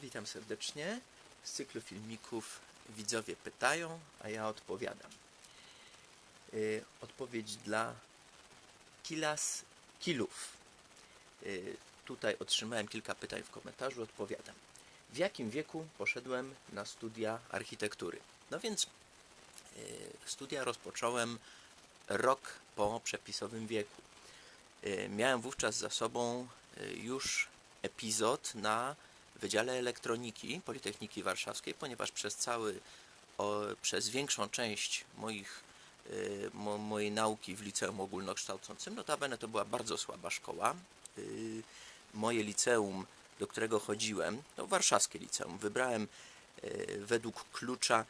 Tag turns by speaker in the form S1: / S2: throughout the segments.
S1: Witam serdecznie. Z cyklu filmików widzowie pytają, a ja odpowiadam. Y, odpowiedź dla Kilas Kilów. Y, tutaj otrzymałem kilka pytań w komentarzu, odpowiadam. W jakim wieku poszedłem na studia architektury? No więc y, studia rozpocząłem rok po przepisowym wieku. Miałem wówczas za sobą już epizod na Wydziale Elektroniki Politechniki Warszawskiej, ponieważ przez cały, o, przez większą część moich, y, mo, mojej nauki w liceum ogólnokształcącym, notabene to była bardzo słaba szkoła. Y, moje liceum, do którego chodziłem, to warszawskie liceum, wybrałem y, według klucza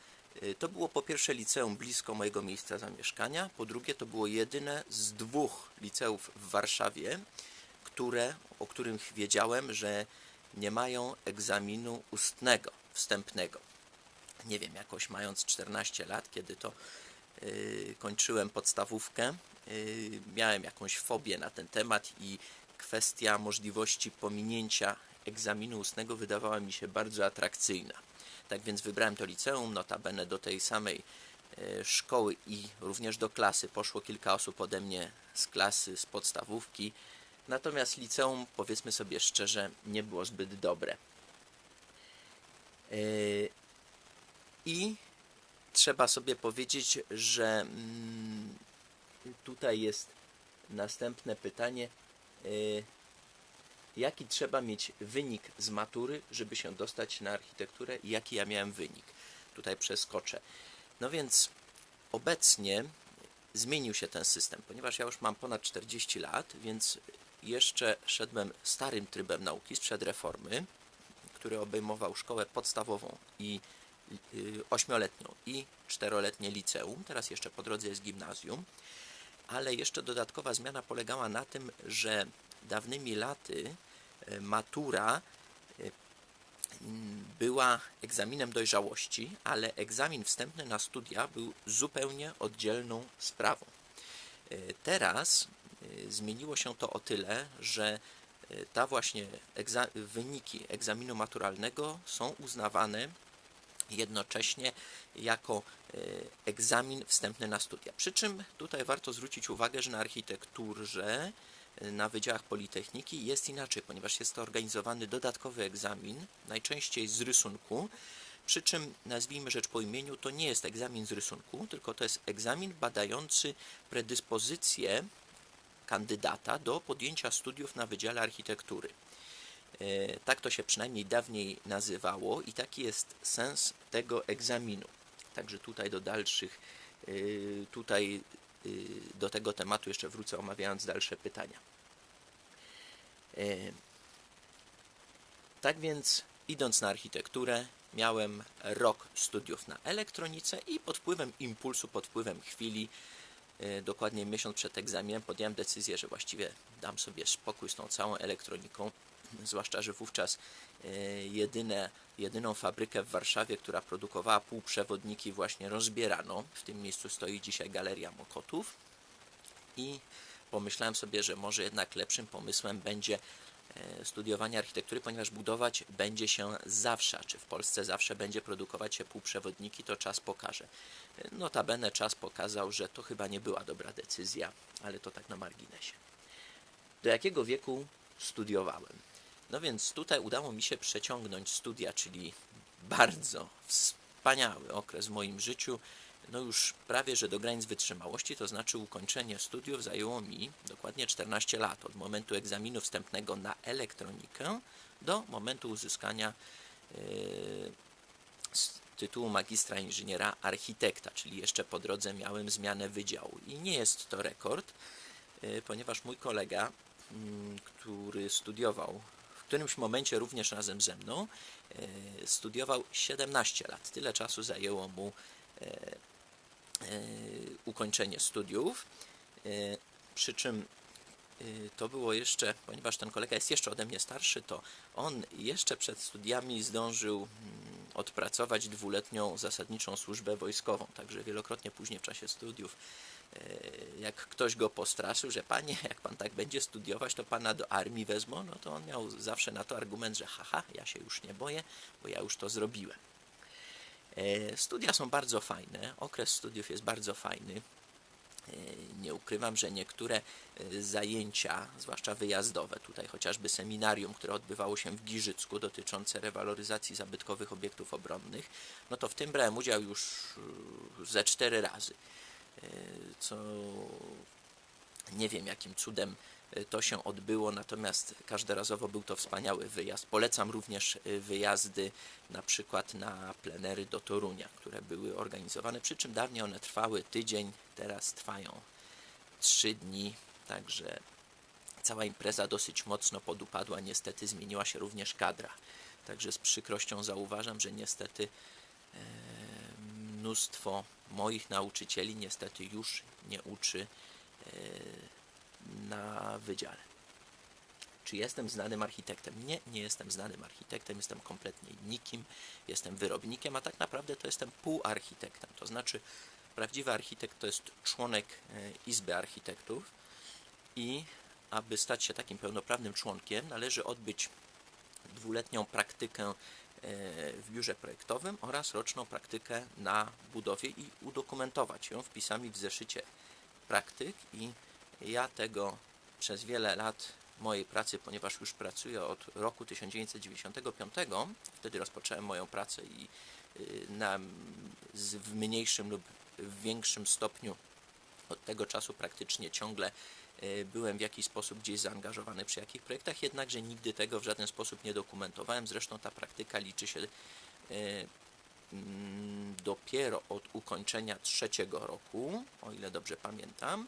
S1: To było po pierwsze liceum blisko mojego miejsca zamieszkania, po drugie to było jedyne z dwóch liceów w Warszawie, które, o których wiedziałem, że nie mają egzaminu ustnego, wstępnego. Nie wiem, jakoś mając 14 lat, kiedy to y, kończyłem podstawówkę, y, miałem jakąś fobię na ten temat i kwestia możliwości pominięcia egzaminu ustnego wydawała mi się bardzo atrakcyjna. Tak więc wybrałem to liceum, notabene do tej samej e, szkoły i również do klasy. Poszło kilka osób ode mnie z klasy, z podstawówki. Natomiast liceum, powiedzmy sobie szczerze, nie było zbyt dobre. E, I trzeba sobie powiedzieć, że mm, tutaj jest następne pytanie. e, Jaki trzeba mieć wynik z matury, żeby się dostać na architekturę i jaki ja miałem wynik? Tutaj przeskoczę. No więc obecnie zmienił się ten system, ponieważ ja już mam ponad 40 lat, więc jeszcze szedłem starym trybem nauki sprzed reformy, który obejmował szkołę podstawową i y, ośmioletnią i czteroletnie liceum. Teraz jeszcze po drodze jest gimnazjum. Ale jeszcze dodatkowa zmiana polegała na tym, że dawnymi laty e, matura m, była egzaminem dojrzałości, ale egzamin wstępny na studia był zupełnie oddzielną sprawą. Teraz zmieniło się to o tyle, że e, ta właśnie egza- wyniki egzaminu maturalnego są uznawane jednocześnie jako e, egzamin wstępny na studia. Przy czym tutaj warto zwrócić uwagę, że na architekturze, na wydziałach Politechniki jest inaczej, ponieważ jest to organizowany dodatkowy egzamin, najczęściej z rysunku, przy czym nazwijmy rzecz po imieniu, to nie jest egzamin z rysunku, tylko to jest egzamin badający predyspozycję kandydata do podjęcia studiów na Wydziale Architektury. E, Tak to się przynajmniej dawniej nazywało i taki jest sens tego egzaminu. Także tutaj do dalszych, e, tutaj e, do tego tematu jeszcze wrócę omawiając dalsze pytania. Tak więc idąc na architekturę miałem rok studiów na elektronice i pod wpływem impulsu, pod wpływem chwili dokładnie miesiąc przed egzaminem podjąłem decyzję, że właściwie dam sobie spokój z tą całą elektroniką, zwłaszcza, że wówczas e, jedyne, jedyną fabrykę w Warszawie, która produkowała półprzewodniki właśnie rozbierano. W tym miejscu stoi dzisiaj Galeria Mokotów i pomyślałem sobie, że może jednak lepszym pomysłem będzie e, studiowanie architektury, ponieważ budować będzie się zawsze, czy w Polsce zawsze będzie produkować się półprzewodniki, to czas pokaże. E, Notabene czas pokazał, że to chyba nie była dobra decyzja, ale to tak na marginesie. Do jakiego wieku studiowałem? No więc tutaj udało mi się przeciągnąć studia, czyli bardzo wspaniały okres w moim życiu, no już prawie że do granic wytrzymałości, to znaczy ukończenie studiów zajęło mi dokładnie 14 lat, od momentu egzaminu wstępnego na elektronikę do momentu uzyskania yy, tytułu magistra inżyniera architekta, czyli jeszcze po drodze miałem zmianę wydziału. I nie jest to rekord, yy, ponieważ mój kolega, mm, który studiował w którymś momencie również razem ze mną, yy, studiował 17 lat. Tyle czasu zajęło mu e, ukończenie studiów. E, Przy czym e, to było jeszcze, ponieważ ten kolega jest jeszcze ode mnie starszy, to on jeszcze przed studiami zdążył mm, odpracować dwuletnią zasadniczą służbę wojskową. Także wielokrotnie później w czasie studiów, e, jak ktoś go postraszył, że panie, jak pan tak będzie studiować, to pana do armii wezmą, no to on miał zawsze na to argument, że haha, ja się już nie boję, bo ja już to zrobiłem. E, Studia są bardzo fajne, okres studiów jest bardzo fajny. E, Nie ukrywam, że niektóre e, zajęcia, zwłaszcza wyjazdowe, tutaj chociażby seminarium, które odbywało się w Giżycku dotyczące rewaloryzacji zabytkowych obiektów obronnych, no to w tym brałem udział już ze cztery razy. Co nie wiem jakim cudem to się odbyło, natomiast każdorazowo był to wspaniały wyjazd. Polecam również e, wyjazdy na przykład na plenery do Torunia, które były organizowane, przy czym dawniej one trwały tydzień, teraz trwają trzy dni, także cała impreza dosyć mocno podupadła. Niestety zmieniła się również kadra. Także z przykrością zauważam, że niestety e, mnóstwo moich nauczycieli niestety już nie uczy e, na wydziale. Czy jestem znanym architektem? Nie, nie jestem znanym architektem, jestem kompletnie nikim, jestem wyrobnikiem, a tak naprawdę to jestem półarchitektem. To znaczy, prawdziwy architekt to jest członek e, Izby Architektów i aby stać się takim pełnoprawnym członkiem, należy odbyć dwuletnią praktykę e, w biurze projektowym oraz roczną praktykę na budowie i udokumentować ją wpisami w zeszycie praktyk i ja tego przez wiele lat mojej pracy, ponieważ już pracuję od roku 1995, wtedy rozpocząłem moją pracę i y, na, w mniejszym lub w większym stopniu od tego czasu praktycznie ciągle y, byłem w jakiś sposób gdzieś zaangażowany przy jakich projektach, jednakże nigdy tego w żaden sposób nie dokumentowałem. Zresztą ta praktyka liczy się y, mm, dopiero od ukończenia trzeciego roku, o ile dobrze pamiętam.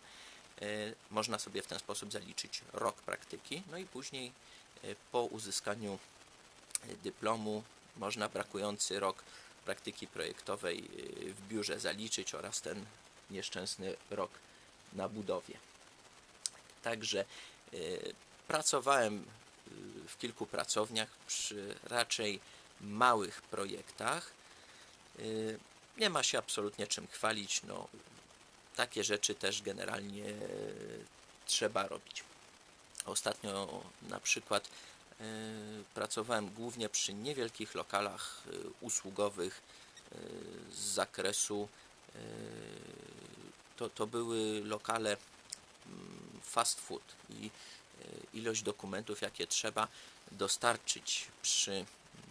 S1: E, Można sobie w ten sposób zaliczyć rok praktyki, no i później e, po uzyskaniu e, dyplomu można brakujący rok praktyki projektowej w biurze zaliczyć oraz ten nieszczęsny rok na budowie. Także pracowałem w kilku pracowniach przy raczej małych projektach. Nie ma się absolutnie czym chwalić. No, takie rzeczy też generalnie e, trzeba robić. Ostatnio na przykład e, pracowałem głównie przy niewielkich lokalach e, usługowych z zakresu to, to były lokale mm, fast food i ilość dokumentów, jakie trzeba dostarczyć przy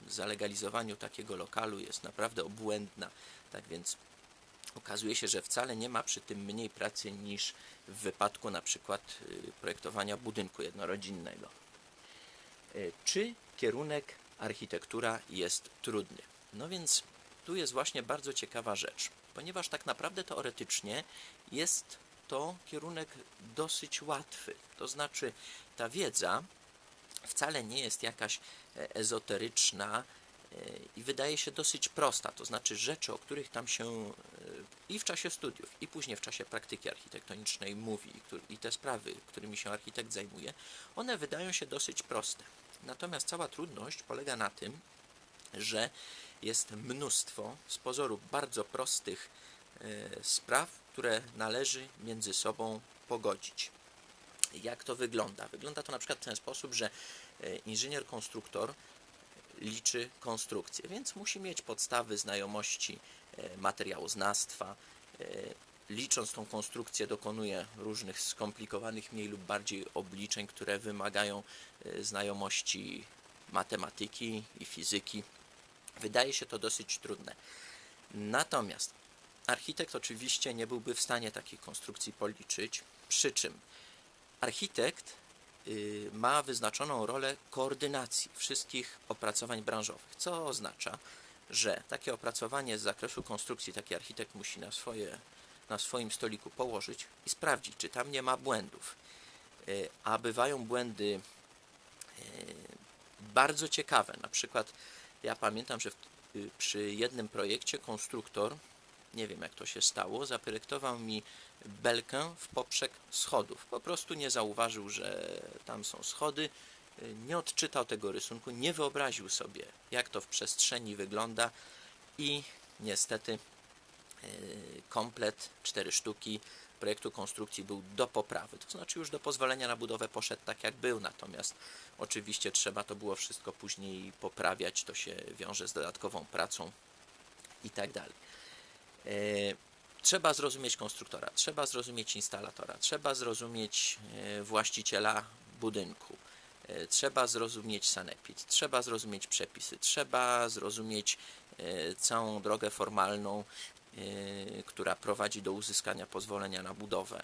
S1: zalegalizowaniu takiego lokalu jest naprawdę obłędna. Tak więc okazuje się, że wcale nie ma przy tym mniej pracy niż w wypadku na przykład y, projektowania budynku jednorodzinnego. Y, Czy kierunek architektura jest trudny? No więc tu jest właśnie bardzo ciekawa rzecz, ponieważ tak naprawdę teoretycznie jest to kierunek dosyć łatwy. To znaczy ta wiedza wcale nie jest jakaś e, ezoteryczna e, i wydaje się dosyć prosta. To znaczy rzeczy, o których tam się e, i w czasie studiów, i później w czasie praktyki architektonicznej mówi, i te sprawy, którymi się architekt zajmuje, one wydają się dosyć proste. Natomiast cała trudność polega na tym, że jest mnóstwo z pozoru bardzo prostych e, spraw, które należy między sobą pogodzić. Jak to wygląda? Wygląda to na przykład w ten sposób, że e, inżynier konstruktor liczy konstrukcję, więc musi mieć podstawy znajomości e, materiałoznawstwa. e, Licząc tą konstrukcję, dokonuje różnych skomplikowanych, mniej lub bardziej obliczeń, które wymagają e, znajomości matematyki i fizyki. Wydaje się to dosyć trudne. Natomiast architekt oczywiście nie byłby w stanie takiej konstrukcji policzyć, przy czym architekt ma wyznaczoną rolę koordynacji wszystkich opracowań branżowych, co oznacza, że takie opracowanie z zakresu konstrukcji taki architekt musi na, swoje, na swoim stoliku położyć i sprawdzić, czy tam nie ma błędów. Y, A bywają błędy y, bardzo ciekawe. Na przykład ja pamiętam, że y, przy jednym projekcie konstruktor, nie wiem jak to się stało, zaprojektował mi belkę w poprzek schodów. Po prostu nie zauważył, że tam są schody nie odczytał tego rysunku, nie wyobraził sobie, jak to w przestrzeni wygląda i niestety y, komplet, cztery sztuki projektu konstrukcji był do poprawy. To znaczy już do pozwolenia na budowę poszedł tak jak był, natomiast oczywiście trzeba to było wszystko później poprawiać, to się wiąże z dodatkową pracą i tak dalej. E, Trzeba zrozumieć konstruktora, trzeba zrozumieć instalatora, trzeba zrozumieć e, właściciela budynku, e, trzeba zrozumieć sanepid, trzeba zrozumieć przepisy, trzeba zrozumieć całą drogę formalną, która prowadzi do uzyskania pozwolenia na budowę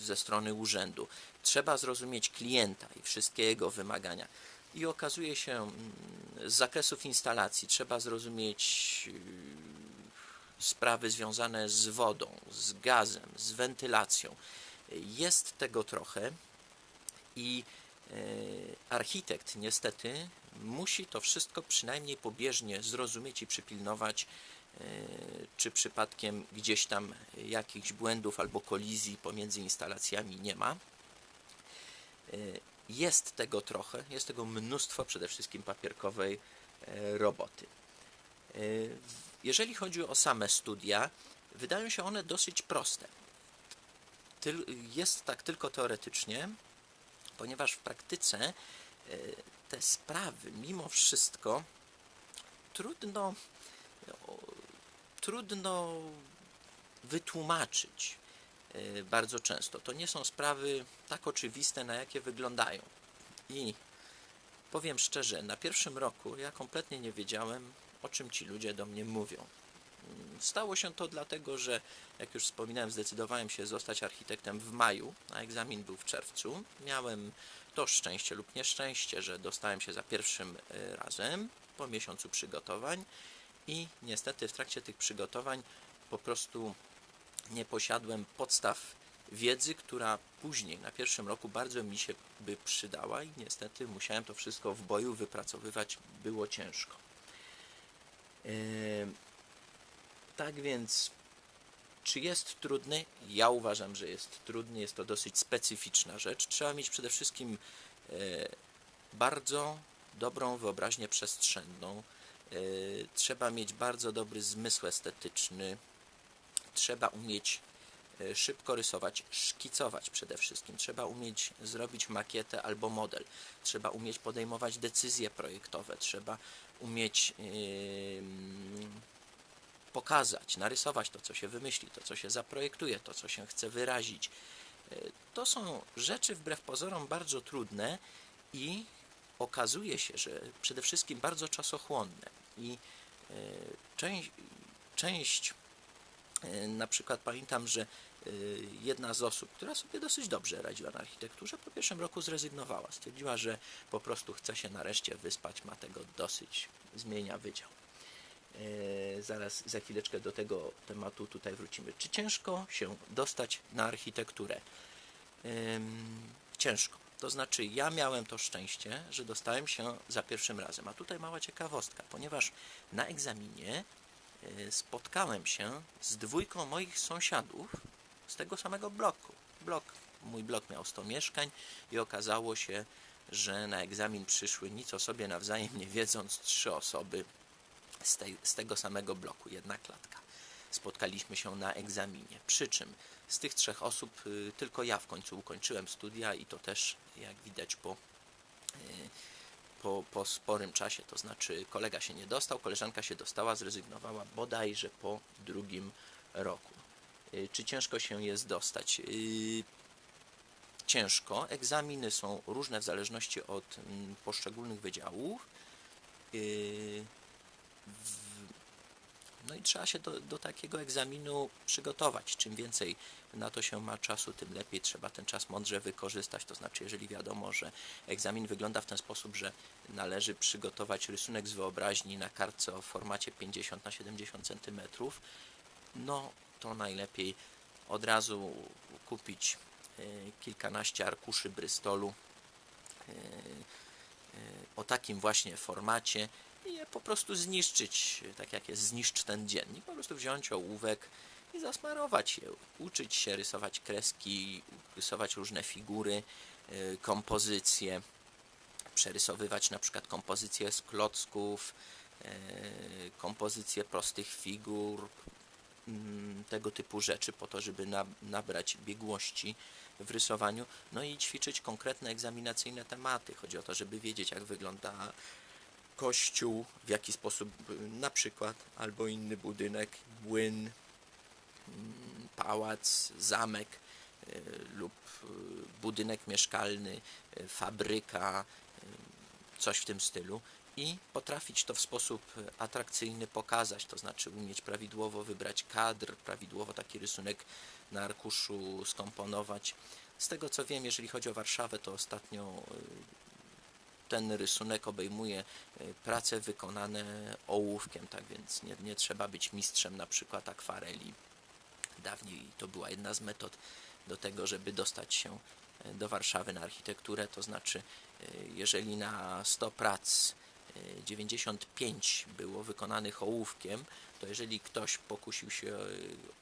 S1: ze strony urzędu. Trzeba zrozumieć klienta i wszystkie jego wymagania. I okazuje się, mm, z zakresów instalacji trzeba zrozumieć sprawy związane z wodą, z gazem, z wentylacją. Jest tego trochę i e, architekt niestety musi to wszystko przynajmniej pobieżnie zrozumieć i przypilnować, e, czy przypadkiem gdzieś tam jakichś błędów albo kolizji pomiędzy instalacjami nie ma. E, Jest tego trochę, jest tego mnóstwo, przede wszystkim papierkowej roboty. Jeżeli chodzi o same studia, wydają się one dosyć proste. Jest tak tylko teoretycznie, ponieważ w praktyce e, te sprawy mimo wszystko trudno, trudno wytłumaczyć e, bardzo często. To nie są sprawy tak oczywiste, na jakie wyglądają. I powiem szczerze, na pierwszym roku ja kompletnie nie wiedziałem, o czym ci ludzie do mnie mówią. Stało się to dlatego, że jak już wspominałem, zdecydowałem się zostać architektem w maju, a egzamin był w czerwcu. Miałem to szczęście lub nieszczęście, że dostałem się za pierwszym e, razem po miesiącu przygotowań i niestety w trakcie tych przygotowań po prostu nie posiadłem podstaw wiedzy, która później na pierwszym roku bardzo mi się by przydała i niestety musiałem to wszystko w boju wypracowywać, było ciężko. Em, tak więc, czy jest trudny? Ja uważam, że jest trudny. Jest to dosyć specyficzna rzecz. Trzeba mieć przede wszystkim e, bardzo dobrą wyobraźnię przestrzenną. E, trzeba mieć bardzo dobry zmysł estetyczny. Trzeba umieć szybko rysować, szkicować przede wszystkim. Trzeba umieć zrobić makietę albo model. Trzeba umieć podejmować decyzje projektowe. Trzeba umieć pokazać, narysować to, co się wymyśli, to, co się zaprojektuje, to, co się chce wyrazić. E, To są rzeczy wbrew pozorom bardzo trudne i okazuje się, że przede wszystkim bardzo czasochłonne. I e, część, część e, na przykład pamiętam, że e, jedna z osób, która sobie dosyć dobrze radziła na architekturze, po pierwszym roku zrezygnowała. Stwierdziła, że po prostu chce się nareszcie wyspać, ma tego dosyć, zmienia wydział. E, Zaraz za chwileczkę do tego tematu tutaj wrócimy. Czy ciężko się dostać na architekturę? Ciężko. To znaczy, ja miałem to szczęście, że dostałem się za pierwszym razem. A tutaj mała ciekawostka, ponieważ na egzaminie e, spotkałem się z dwójką moich sąsiadów z tego samego bloku. Blok, mój blok miał 100 mieszkań i okazało się, że na egzamin przyszły nic o sobie nawzajem nie wiedząc trzy osoby z, tej, z tego samego bloku, jedna klatka. Spotkaliśmy się na egzaminie. Przy czym z tych trzech osób y, tylko ja w końcu ukończyłem studia i to też, jak widać, po, y, po, po sporym czasie. To znaczy, kolega się nie dostał, koleżanka się dostała, zrezygnowała bodajże po drugim roku. Y, Czy ciężko się jest dostać? Y, Ciężko. Egzaminy są różne w zależności od mm, poszczególnych wydziałów. No i trzeba się do, do takiego egzaminu przygotować. Czym więcej na to się ma czasu, tym lepiej trzeba ten czas mądrze wykorzystać. To znaczy, jeżeli wiadomo, że egzamin wygląda w ten sposób, że należy przygotować rysunek z wyobraźni na kartce o formacie 50 na 70 cm, no to najlepiej od razu kupić e, kilkanaście arkuszy Bristolu e, e, o takim właśnie formacie i je po prostu zniszczyć, tak jak jest zniszcz ten dziennik, po prostu wziąć ołówek i zasmarować je, uczyć się rysować kreski, rysować różne figury, y, kompozycje. przerysowywać na przykład kompozycje z klocków, e, kompozycje prostych figur, mm, tego typu rzeczy, po to, żeby na, nabrać biegłości w rysowaniu, no i ćwiczyć konkretne egzaminacyjne tematy. Chodzi o to, żeby wiedzieć, jak wygląda kościół, w jaki sposób y, na przykład, albo inny budynek, młyn, mm, pałac, zamek y, lub y, budynek mieszkalny, fabryka, coś w tym stylu i potrafić to w sposób atrakcyjny pokazać, to znaczy umieć prawidłowo wybrać kadr, prawidłowo taki rysunek na arkuszu skomponować. Z tego co wiem, jeżeli chodzi o Warszawę, to ostatnio ten rysunek obejmuje y, prace wykonane ołówkiem, tak więc nie, nie trzeba być mistrzem na przykład akwareli. Dawniej to była jedna z metod do tego, żeby dostać się y, do Warszawy na architekturę, to znaczy y, jeżeli na 100 prac y, 95 było wykonanych ołówkiem, to jeżeli ktoś pokusił się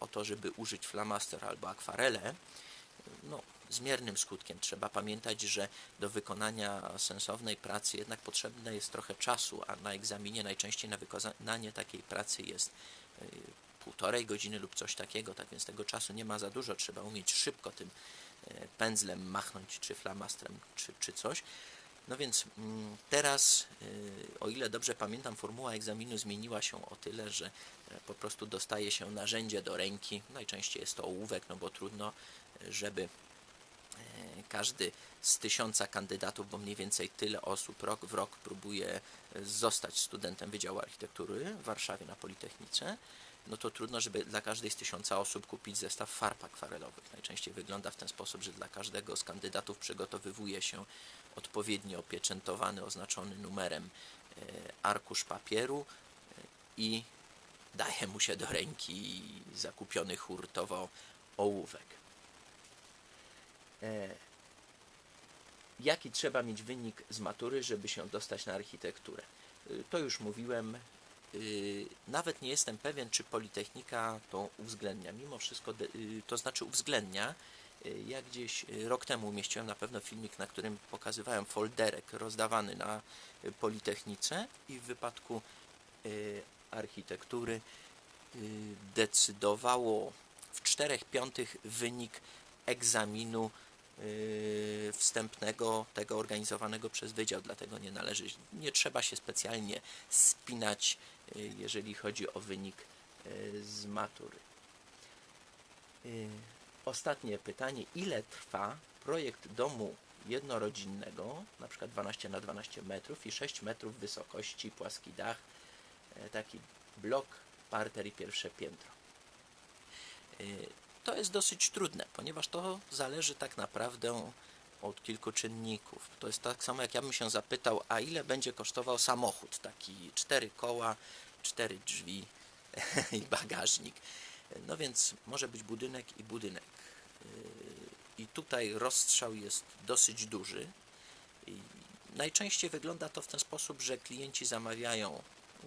S1: o to, żeby użyć flamaster albo akwarelę, no, z miernym skutkiem. Trzeba pamiętać, że do wykonania sensownej pracy jednak potrzebne jest trochę czasu, a na egzaminie najczęściej na wykonanie takiej pracy jest y, półtorej godziny lub coś takiego, tak więc tego czasu nie ma za dużo. Trzeba umieć szybko tym y, pędzlem machnąć, czy flamastrem, czy, czy coś. No więc mm, teraz, y, o ile dobrze pamiętam, formuła egzaminu zmieniła się o tyle, że e, po prostu dostaje się narzędzie do ręki. Najczęściej jest to ołówek, no bo trudno, e, żeby każdy z tysiąca kandydatów, bo mniej więcej tyle osób rok w rok próbuje e, zostać studentem Wydziału Architektury w Warszawie na Politechnice, no to trudno, żeby dla każdej z tysiąca osób kupić zestaw farb akwarelowych. Najczęściej wygląda w ten sposób, że dla każdego z kandydatów przygotowywuje się odpowiednio opieczętowany, oznaczony numerem e, arkusz papieru e, i daje mu się do ręki zakupiony hurtowo ołówek. E, Jaki trzeba mieć wynik z matury, żeby się dostać na architekturę? Y, To już mówiłem. y, Nawet nie jestem pewien, czy Politechnika to uwzględnia. Mimo wszystko, y, to znaczy uwzględnia. Ja gdzieś rok temu umieściłem na pewno filmik, na którym pokazywałem folderek rozdawany na Politechnice i w wypadku architektury decydowało w 4 piątych wynik egzaminu wstępnego, tego organizowanego przez wydział, dlatego nie należy, nie trzeba się specjalnie spinać, y, jeżeli chodzi o wynik y, z matury. Y, Ostatnie pytanie, ile trwa projekt domu jednorodzinnego, na przykład 12 na 12 metrów i 6 metrów wysokości, płaski dach, taki blok, parter i pierwsze piętro. To jest dosyć trudne, ponieważ to zależy tak naprawdę od kilku czynników. To jest tak samo, jak ja bym się zapytał, a ile będzie kosztował samochód, taki cztery koła, cztery drzwi i bagażnik. No więc może być budynek i budynek. Yy, I tutaj rozstrzał jest dosyć duży. Najczęściej wygląda to w ten sposób, że klienci zamawiają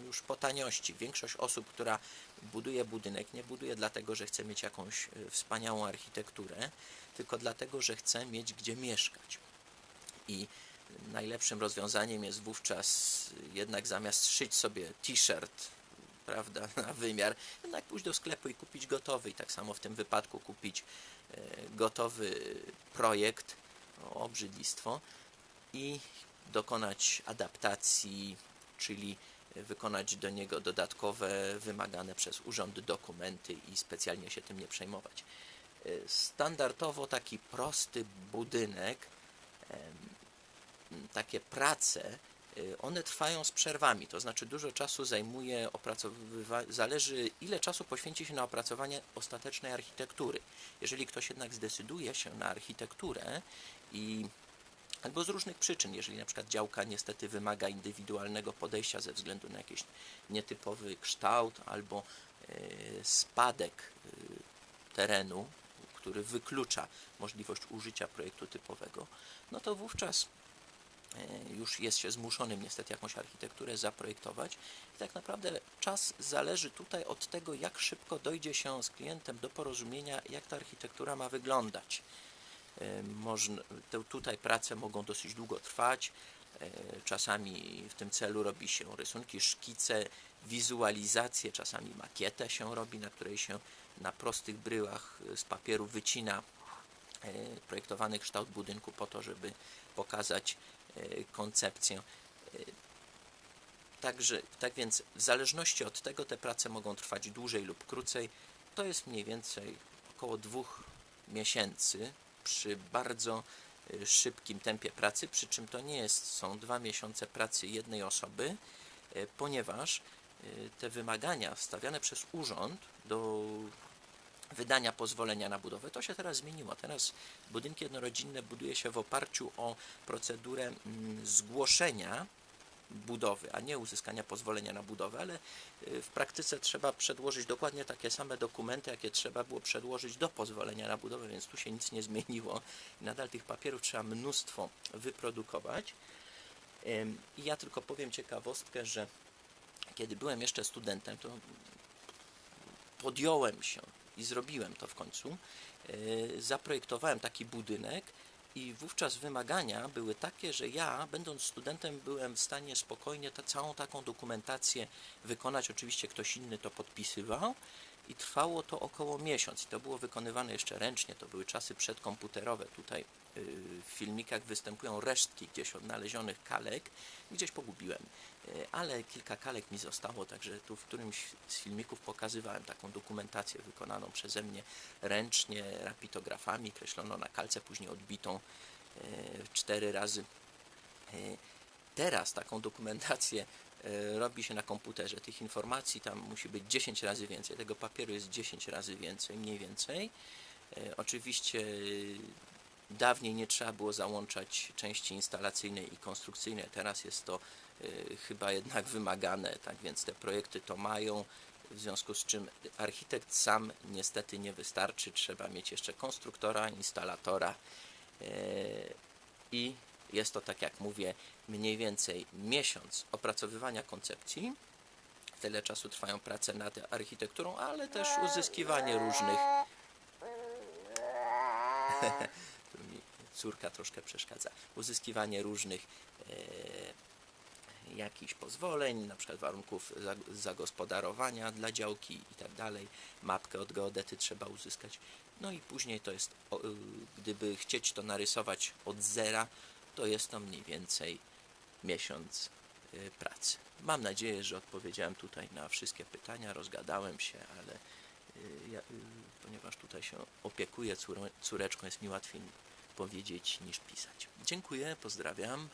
S1: już po taniości. Większość osób, która buduje budynek, nie buduje dlatego, że chce mieć jakąś e, wspaniałą architekturę, tylko dlatego, że chce mieć gdzie mieszkać. I najlepszym rozwiązaniem jest wówczas jednak zamiast szyć sobie t-shirt, prawda, na wymiar, jednak pójść do sklepu i kupić gotowy. I tak samo w tym wypadku kupić e, gotowy projekt, o, obrzydlistwo, i dokonać adaptacji, czyli wykonać do niego dodatkowe wymagane przez urząd dokumenty i specjalnie się tym nie przejmować. E, Standardowo taki prosty budynek, takie prace, y, one trwają z przerwami, to znaczy dużo czasu zajmuje opracowywanie, zależy ile czasu poświęci się na opracowanie ostatecznej architektury. Jeżeli ktoś jednak zdecyduje się na architekturę i albo z różnych przyczyn, jeżeli na przykład działka niestety wymaga indywidualnego podejścia ze względu na jakiś nietypowy kształt albo e, spadek e, terenu, który wyklucza możliwość użycia projektu typowego, no to wówczas e, już jest się zmuszonym niestety jakąś architekturę zaprojektować. I tak naprawdę czas zależy tutaj od tego, jak szybko dojdzie się z klientem do porozumienia, jak ta architektura ma wyglądać. E, Można, tutaj prace mogą dosyć długo trwać. E, Czasami w tym celu robi się rysunki, szkice, wizualizacje, czasami makietę się robi, na której się na prostych bryłach z papieru wycina e, projektowany kształt budynku po to, żeby pokazać koncepcję. Także, tak więc w zależności od tego te prace mogą trwać dłużej lub krócej. To jest mniej więcej około dwóch miesięcy przy bardzo y, szybkim tempie pracy, przy czym to nie jest, są dwa miesiące pracy jednej osoby, y, ponieważ y, te wymagania stawiane przez urząd do wydania pozwolenia na budowę, to się teraz zmieniło. Teraz budynki jednorodzinne buduje się w oparciu o procedurę mm, zgłoszenia budowy, a nie uzyskania pozwolenia na budowę, ale y, w praktyce trzeba przedłożyć dokładnie takie same dokumenty, jakie trzeba było przedłożyć do pozwolenia na budowę, więc tu się nic nie zmieniło. Nadal tych papierów trzeba mnóstwo wyprodukować. I ja tylko powiem ciekawostkę, że kiedy byłem jeszcze studentem, to podjąłem się i zrobiłem to w końcu. Yy, Zaprojektowałem taki budynek i wówczas wymagania były takie, że ja, będąc studentem, byłem w stanie spokojnie ta, całą taką dokumentację wykonać. Oczywiście ktoś inny to podpisywał i trwało to około miesiąc. I to było wykonywane jeszcze ręcznie, to były czasy przedkomputerowe. Tutaj yy, w filmikach występują resztki gdzieś odnalezionych kalek, gdzieś pogubiłem, ale kilka kalek mi zostało, także tu w którymś z filmików pokazywałem taką dokumentację wykonaną przeze mnie ręcznie, rapitografami, kreślono na kalce, później odbitą yy, cztery razy. Yy, Teraz taką dokumentację e, robi się na komputerze. Tych informacji tam musi być 10 razy więcej. Tego papieru jest 10 razy więcej, mniej więcej. E, Oczywiście e, dawniej nie trzeba było załączać części instalacyjnej i konstrukcyjnej. Teraz jest to e, chyba jednak wymagane, tak więc te projekty to mają. W związku z czym architekt sam niestety nie wystarczy. Trzeba mieć jeszcze konstruktora, instalatora e, i jest to, tak jak mówię, mniej więcej miesiąc opracowywania koncepcji. Tyle czasu trwają prace nad architekturą, ale też uzyskiwanie różnych. Tu mi córka troszkę przeszkadza. Uzyskiwanie różnych e, jakichś pozwoleń, na przykład warunków za- zagospodarowania dla działki i tak dalej. Mapkę od geodety trzeba uzyskać. No i później to jest, y, gdyby chcieć to narysować od zera, to jest to mniej więcej miesiąc y, pracy. Mam nadzieję, że odpowiedziałem tutaj na wszystkie pytania, rozgadałem się, ale y, ja, ponieważ tutaj się opiekuję córeczką, jest mi łatwiej powiedzieć niż pisać. Dziękuję, pozdrawiam.